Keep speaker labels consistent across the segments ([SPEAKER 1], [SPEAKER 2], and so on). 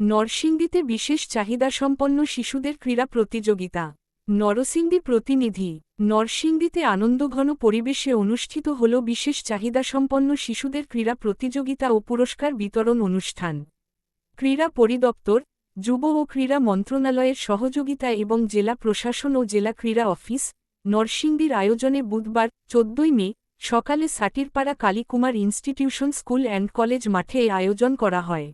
[SPEAKER 1] নরসিংদীতে বিশেষ চাহিদাসম্পন্ন শিশুদের ক্রীড়া প্রতিযোগিতা। নরসিংদী প্রতিনিধি। নরসিংদীতে আনন্দঘন পরিবেশে অনুষ্ঠিত হল বিশেষ চাহিদাসম্পন্ন শিশুদের ক্রীড়া প্রতিযোগিতা ও পুরস্কার বিতরণ অনুষ্ঠান। ক্রীড়া পরিদপ্তর, যুব ও ক্রীড়া মন্ত্রণালয়ের সহযোগিতা এবং জেলা প্রশাসন ও জেলা ক্রীড়া অফিস। নরসিংদীর আয়োজনে বুধবার, চোদ্দই মে, সকালে Satirpara Kalikumar institution school and college মাঠে আয়োজন করা হয়।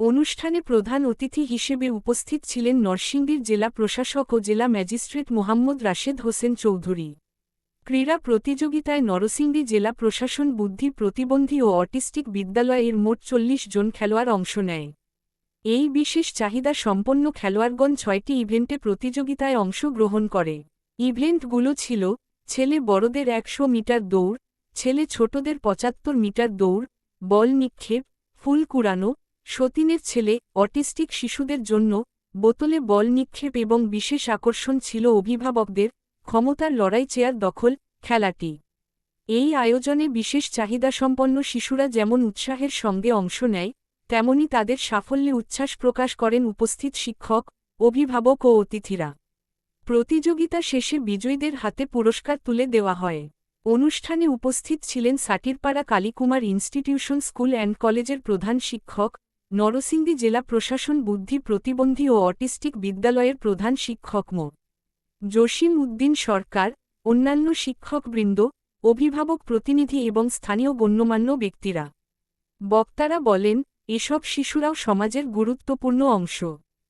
[SPEAKER 1] অনুষ্ঠানে প্রধান অতিথি হিসেবে উপস্থিত ছিলেন নরসিংদীর জেলা প্রশাসক ও জেলা ম্যাজিস্ট্রেট মোহাম্মদ রাশেদ হোসেন চৌধুরী। ক্রীড়া প্রতিযোগিতায় নরসিংদী জেলা প্রশাসন বুদ্ধি প্রতিবন্ধী ও অটিস্টিক বিদ্যালয়ের মোট চল্লিশ জন খেলোয়াড় অংশ নেয়। এই বিশেষ চাহিদা সম্পন্ন খেলোয়াড়গণ ছয়টি ইভেন্টে প্রতিযোগিতায় অংশ গ্রহণ করে। ইভেন্টগুলো ছিল, ছেলে বড়দের একশো মিটার দৌড়, ছেলে ছোটদের পঁচাত্তর মিটার দৌড়, বল নিক্ষেপ, ফুল কুড়ানো সতীনের ছেলে, অটিস্টিক শিশুদের জন্য বোতলে বল নিক্ষেপ এবং বিশেষ আকর্ষণ ছিল অভিভাবকদের ক্ষমতার লড়াই চেয়ার দখল খেলাটি। এই আয়োজনে বিশেষ চাহিদাসম্পন্ন শিশুরা যেমন উৎসাহের সঙ্গে অংশ নেয়, তেমনি তাদের সাফল্যে উচ্ছ্বাস প্রকাশ করেন উপস্থিত শিক্ষক, অভিভাবক ও অতিথিরা। প্রতিযোগিতা শেষে বিজয়ীদের হাতে পুরস্কার তুলে দেওয়া হয়। অনুষ্ঠানে উপস্থিত ছিলেন Satirpara Kalikumar institution school and কলেজের প্রধান শিক্ষক নরসিংদী জেলা প্রশাসন বুদ্ধি প্রতিবন্ধী ও অটিস্টিক বিদ্যালয়ের প্রধান শিক্ষক মো. জসিম উদ্দিন সরকার, অন্যান্য শিক্ষকবৃন্দ, অভিভাবক প্রতিনিধি এবং স্থানীয় গণ্যমান্য ব্যক্তিরা। বক্তারা বলেন, এসব শিশুরাও সমাজের গুরুত্বপূর্ণ অংশ।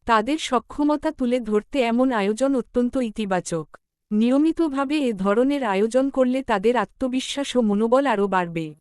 [SPEAKER 1] তাদের সক্ষমতা তুলে ধরতে এমন আয়োজন অত্যন্ত ইতিবাচক। নিয়মিতভাবে এ ধরনের আয়োজন করলে তাদের আত্মবিশ্বাস ও মনোবল আরও বাড়বে।